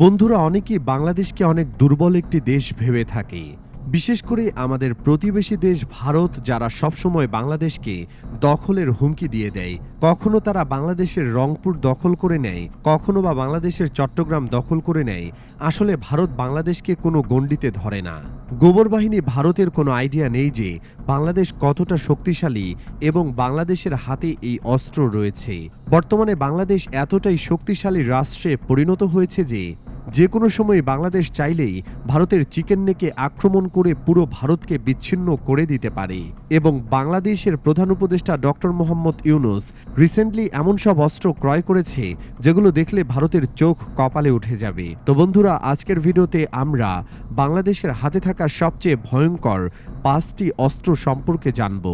বন্ধুরা, অনেকেই বাংলাদেশকে অনেক দুর্বল একটি দেশ ভেবে থাকে। বিশেষ করে আমাদের প্রতিবেশী দেশ ভারত, যারা সবসময় বাংলাদেশকে দখলের হুমকি দিয়ে দেয়। কখনো তারা বাংলাদেশের রংপুর দখল করে নেয়, কখনো বা বাংলাদেশের চট্টগ্রাম দখল করে নেয়। আসলে ভারত বাংলাদেশকে কোনো গণ্ডিতে ধরে না। গোবর বাহিনী ভারতের কোনো আইডিয়া নেই যে বাংলাদেশ কতটা শক্তিশালী এবং বাংলাদেশের হাতে এই অস্ত্র রয়েছে। বর্তমানে বাংলাদেশ এতটাই শক্তিশালী রাষ্ট্রে পরিণত হয়েছে যে যে কোনো সময় বাংলাদেশ চাইলেই ভারতের চিকেন নেকে আক্রমণ করে পুরো ভারতকে বিচ্ছিন্ন করে দিতে পারে। এবং বাংলাদেশের প্রধান উপদেষ্টা ডক্টর মোহাম্মদ ইউনুস রিসেন্টলি এমন সব অস্ত্র ক্রয় করেছে, যেগুলো দেখলে ভারতের চোখ কপালে উঠে যাবে। তো বন্ধুরা, আজকের ভিডিওতে আমরা বাংলাদেশের হাতে থাকা সবচেয়ে ভয়ঙ্কর পাঁচটি অস্ত্র সম্পর্কে জানব।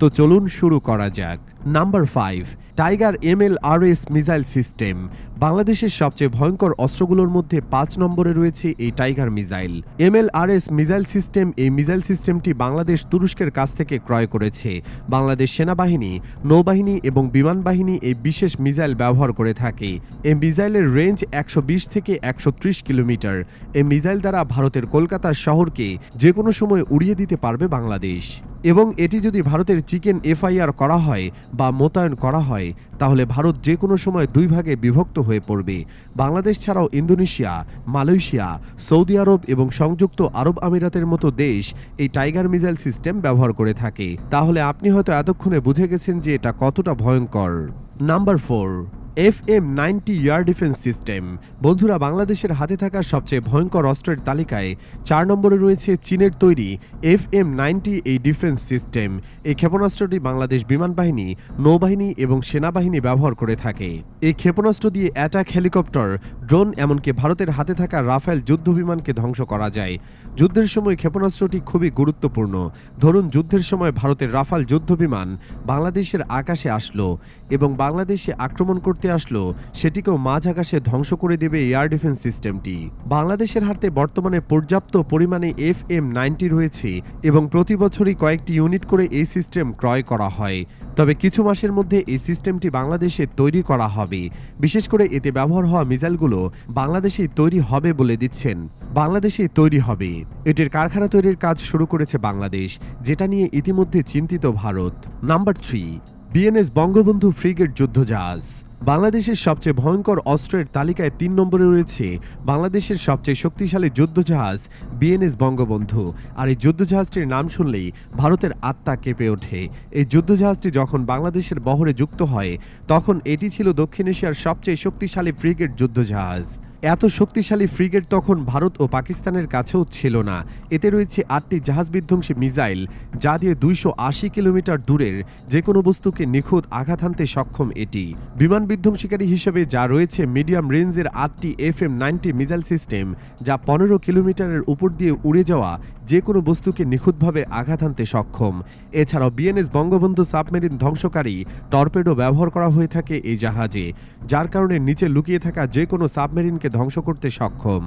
তো চলুন শুরু করা যাক। Number five, tiger M L R S missile system. বাংলাদেশের সবচেয়ে ভয়ঙ্কর অস্ত্রগুলোর মধ্যে পাঁচ নম্বরে রয়েছে এই tiger missile. M L R S missile system এই মিসাইল সিস্টেমটি বাংলাদেশ তুরস্কের কাছ থেকে ক্রয় করেছে। বাংলাদেশ সেনাবাহিনী, নৌবাহিনী এবং বিমান বাহিনী এই বিশেষ মিসাইল ব্যবহার করে থাকে। এই মিসাইলের রেঞ্জ একশো বিশ থেকে একশো ত্রিশ কিলোমিটার। এই মিসাইল দ্বারা ভারতের কলকাতা শহরকে যে কোনো সময় উড়িয়ে দিতে পারবে বাংলাদেশ। এবং এটি যদি ভারতের চিকেন এফআইআর করা হয় বা মোতায়েন করা হয়, তাহলে ভারত যে কোনো সময় দুই ভাগে বিভক্ত হয়ে পড়বে। বাংলাদেশ ছাড়াও ইন্দোনেশিয়া, মালয়েশিয়া, সৌদি আরব এবং সংযুক্ত আরব আমিরাতের মতো দেশ এই টাইগার মিসাইল সিস্টেম ব্যবহার করে থাকে। তাহলে আপনি হয়তো এতক্ষণে বুঝে গেছেন যে এটা কতটা ভয়ঙ্কর। Number four. F M ninety air defence system. বন্ধুরা, বাংলাদেশের হাতে থাকা সবচেয়ে ভয়ঙ্কর অস্ত্রের তালিকায় চার নম্বরে রয়েছে চীনের তৈরি এফ এম নাইনটি এই ডিফেন্স সিস্টেম। এই ক্ষেপণাস্ত্রটি বাংলাদেশ বিমান বাহিনী, নৌবাহিনী এবং সেনাবাহিনী ব্যবহার করে থাকে। এই ক্ষেপণাস্ত্র দিয়ে অ্যাটাক হেলিকপ্টার, ড্রোন এমনকি ভারতের হাতে থাকা রাফেল যুদ্ধ বিমানকে ধ্বংস করা যায়। যুদ্ধের সময় ক্ষেপণাস্ত্রটি খুবই গুরুত্বপূর্ণ। ধরুন, যুদ্ধের সময় ভারতের রাফাল যুদ্ধ বিমান বাংলাদেশের আকাশে আসলো এবং বাংলাদেশে আক্রমণ করতে আসলো, সেটিকেও মাঝ আকাশে ধ্বংস করে দেবে এয়ার ডিফেন্স সিস্টেমটি। বাংলাদেশের হাতে বর্তমানে পর্যাপ্ত পরিমাণে এফ এম নাইনটি রয়েছে এবং প্রতি বছরই কয়েকটি ইউনিট করে এই সিস্টেম ক্রয় করা হয়। তবে কিছু মাসের মধ্যে এই সিস্টেমটি বাংলাদেশে তৈরি করা হবে। বিশেষ করে এতে ব্যবহার হওয়া মিসাইলগুলো বাংলাদেশেই তৈরি হবে বলে দিচ্ছেন। বাংলাদেশেই তৈরি হবে। এটির কারখানা তৈরির কাজ শুরু করেছে বাংলাদেশ, যেটা নিয়ে ইতিমধ্যে চিন্তিত Bharat. Number three, BNS Bangabandhu frigate যুদ্ধজাহাজ বাংলাদেশের সবচেয়ে ভয়ঙ্কর অস্ত্রের তালিকায় তিন নম্বরে রয়েছে বাংলাদেশের সবচেয়ে শক্তিশালী যুদ্ধজাহাজ বিএনএস বঙ্গবন্ধু। আর এই যুদ্ধজাহাজটির নাম শুনলেই ভারতের আত্মা কেঁপে ওঠে। এই যুদ্ধজাহাজটি যখন বাংলাদেশের বহরে যুক্ত হয়, তখন এটি ছিল দক্ষিণ এশিয়ার সবচেয়ে শক্তিশালী ফ্রিগেট যুদ্ধজাহাজ। এত শক্তিশালী ফ্রিগেট তখন ভারত ও পাকিস্তানের কাছেও ছিল না। এতে রয়েছে আটটি জাহাজ বিধ্বংসী মিসাইল, যা দিয়ে দুইশো আশি কিলোমিটার দূরের যে কোনো বস্তুকে নিখুঁত আঘাত হানতে সক্ষম এটি। বিমান বিধ্বংসীকারী হিসেবে যা রয়েছে মিডিয়াম রেঞ্জের আটটি F M ninety missile system, যা পনেরো কিলোমিটারের উপর দিয়ে উড়ে যাওয়া যে কোনো বস্তুকে নিখুঁতভাবে আঘাত হানতে সক্ষম। এছাড়াও বিএনএস বঙ্গবন্ধু সাবমেরিন ধ্বংসকারী টর্পেডো ব্যবহার করা হয়ে থাকে এই জাহাজে, যার কারণে নিচে লুকিয়ে থাকা যে কোনো সাবমেরিনকে ধ্বংস করতে সক্ষম।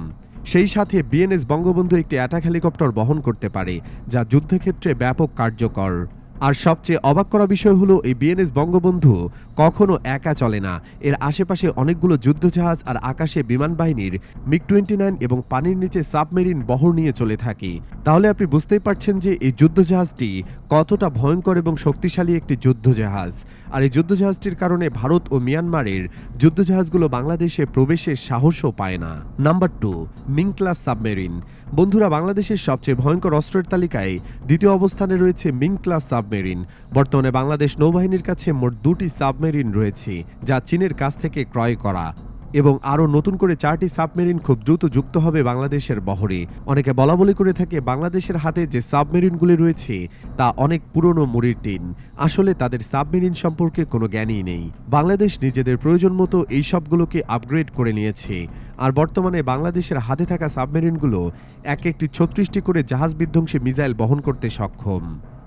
সেই সাথে বিএনএস বঙ্গবন্ধু একটি অ্যাটাক হেলিকপ্টার বহন করতে পারে, যা যুদ্ধক্ষেত্রে ব্যাপক কার্যকর। আর সবচেয়ে অবাক করা বিষয় হলো এই বিএনএস বঙ্গবন্ধু কখনো একা চলে না। এর আশেপাশে অনেকগুলো যুদ্ধজাহাজ আর আকাশে বিমান বাহিনীর মিগ টোয়েন্টি নাইন এবং পানির নিচে সাবমেরিন বহর নিয়ে চলে থাকে। তাহলে আপনি বুঝতেই পারছেন যে এই যুদ্ধজাহাজটি কতটা ভয়ঙ্কর এবং শক্তিশালী একটি যুদ্ধজাহাজ। আর এই যুদ্ধজাহাজটির কারণে ভারত ও মিয়ানমারের যুদ্ধজাহাজগুলো বাংলাদেশে প্রবেশের সাহসও পায় না। Number two Ming class submarine. বন্ধুরা, বাংলাদেশের সবচেয়ে ভয়ঙ্কর অস্ত্রের তালিকায় দ্বিতীয় অবস্থানে রয়েছে মিং ক্লাস সাবমেরিন। বর্তমানে বাংলাদেশ নৌবাহিনীর কাছে মোট দুটি সাবমেরিন রয়েছে, যা চীনের কাছ থেকে ক্রয় করা। এবং আরও নতুন করে চারটি সাবমেরিন খুব দ্রুত যুক্ত হবে বাংলাদেশের বহরে। অনেকে বলা বলি করে থাকে, বাংলাদেশের হাতে যে সাবমেরিনগুলি রয়েছে, তা অনেক পুরনো মুড়ির টিন। আসলে তাদের সাবমেরিন সম্পর্কে কোনো জ্ঞানই নেই। বাংলাদেশ নিজেদের প্রয়োজন মতো এই সবগুলোকে আপগ্রেড করে নিয়েছে। আর বর্তমানে বাংলাদেশের হাতে থাকা সাবমেরিনগুলো এক একটি ছত্রিশটি করে জাহাজ বিধ্বংসী মিসাইল বহন করতে সক্ষম।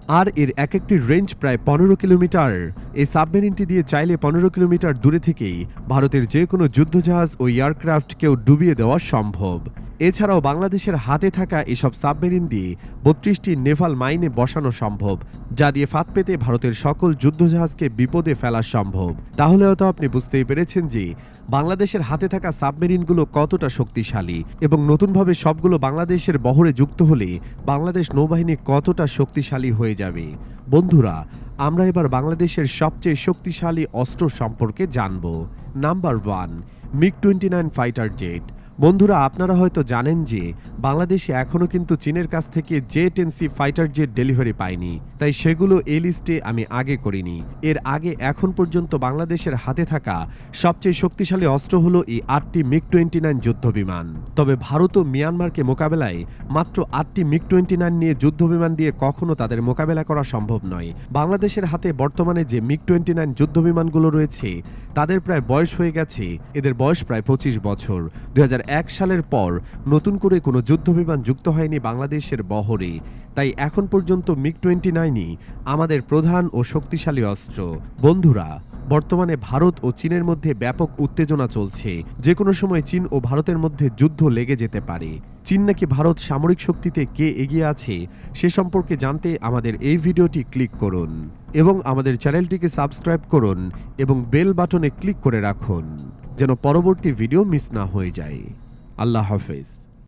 আর এর এক একটি রেঞ্জ প্রায় পনেরো কিলোমিটার। এই সাবমেরিনটি দিয়ে চাইলে পনেরো কিলোমিটার দূরে থেকেই ভারতের যে কোনো যুদ্ধজাহাজ ও এয়ারক্রাফটকেও ডুবিয়ে দেওয়া সম্ভব। এছাড়াও বাংলাদেশের হাতে থাকা এসব সাবমেরিন দিয়ে বত্রিশটি নেভাল মাইনে বসানো সম্ভব, যা দিয়ে ফাঁদ পেতে ভারতের সকল যুদ্ধজাহাজকে বিপদে ফেলা সম্ভব। তাহলে হয়তো আপনি বুঝতেই পেরেছেন যে, বাংলাদেশের হাতে থাকা সাবমেরিনগুলো কতটা শক্তিশালী এবং নতুনভাবে সবগুলো বাংলাদেশের বহরে যুক্ত হলে বাংলাদেশ নৌবাহিনী কতটা শক্তিশালী হয়ে যাবে। বন্ধুরা, আমরা এবার বাংলাদেশের সবচেয়ে শক্তিশালী অস্ত্র সম্পর্কে জানব। Number one, MiG twenty nine fighter jet. বন্ধুরা, আপনারা হয়তো জানেন যে বাংলাদেশে এখনও কিন্তু চীনের কাছ থেকে J ten C fighter jet delivery পায়নি। তাই সেগুলো এই লিস্টে আমি আগে করিনি। এর আগে এখন পর্যন্ত বাংলাদেশের হাতে থাকা সবচেয়ে শক্তিশালী অস্ত্র হলো এই আটটি মিগ টোয়েন্টি নাইন যুদ্ধ বিমান তবে ভারত ও মিয়ানমারকে মোকাবেলায় মাত্র আটটি মিগ টোয়েন্টি নাইন নিয়ে যুদ্ধ বিমান দিয়ে কখনো তাদের মোকাবেলা করা সম্ভব নয়। বাংলাদেশের হাতে বর্তমানে যে মিগ টোয়েন্টি নাইন যুদ্ধ বিমানগুলো রয়েছে তাদের প্রায় বয়স হয়ে গেছে। এদের বয়স প্রায় পঁচিশ বছর। দু হাজার এক সালের পর নতুন করে কোনো যুদ্ধ বিমান যুক্ত হয়নি বাংলাদেশের বহরে। তাই এখন পর্যন্ত মিগ টোয়েন্টি নাইনই আমাদের প্রধান ও শক্তিশালী অস্ত্র। বন্ধুরা, বর্তমানে ভারত ও চীনের মধ্যে ব্যাপক উত্তেজনা চলছে। যে কোনো সময় চীন ও ভারতের মধ্যে যুদ্ধ লেগে যেতে পারে। চীন নাকি ভারত সামরিক শক্তিতে কে এগিয়ে আছে, সে সম্পর্কে জানতে আমাদের এই ভিডিওটি ক্লিক করুন এবং আমাদের চ্যানেলটিকে সাবস্ক্রাইব করুন এবং বেল বাটনে ক্লিক করে রাখুন, যেন পরবর্তী ভিডিও মিস না হয়ে যায়। আল্লাহ হাফেজ।